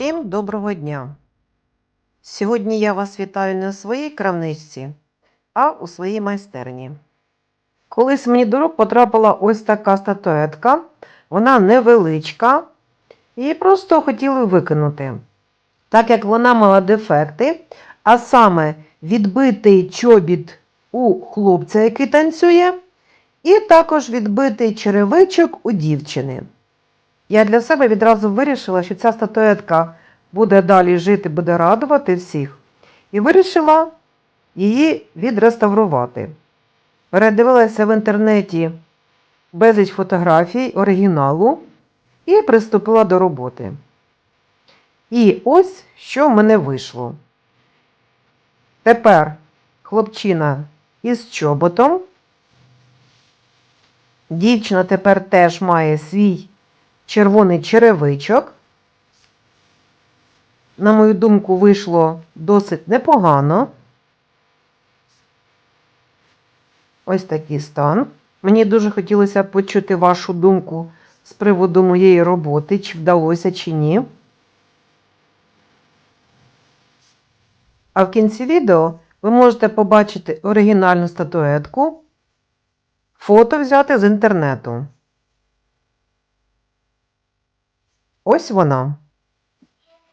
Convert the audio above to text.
Всім доброго дня! Сьогодні я вас вітаю не у своїй крамничці, а у своїй майстерні. Колись мені до рук потрапила ось така статуетка. Вона невеличка, її просто хотіли викинути. Так як вона мала дефекти, а саме відбитий чобіт у хлопця, який танцює, і також відбитий черевичок у дівчини. Я для себе відразу вирішила, що ця статуетка буде далі жити, буде радувати всіх, і вирішила її відреставрувати. Передивилася в інтернеті безліч фотографій оригіналу і приступила до роботи. І ось що в мене вийшло. Тепер хлопчина із чоботом. Дівчина тепер теж має свій червоний черевичок. На мою думку, вийшло досить непогано. Ось такий стан. Мені дуже хотілося почути вашу думку з приводу моєї роботи, чи вдалося, чи ні. А в кінці відео ви можете побачити оригінальну статуетку, фото взяти з інтернету. Ось вона.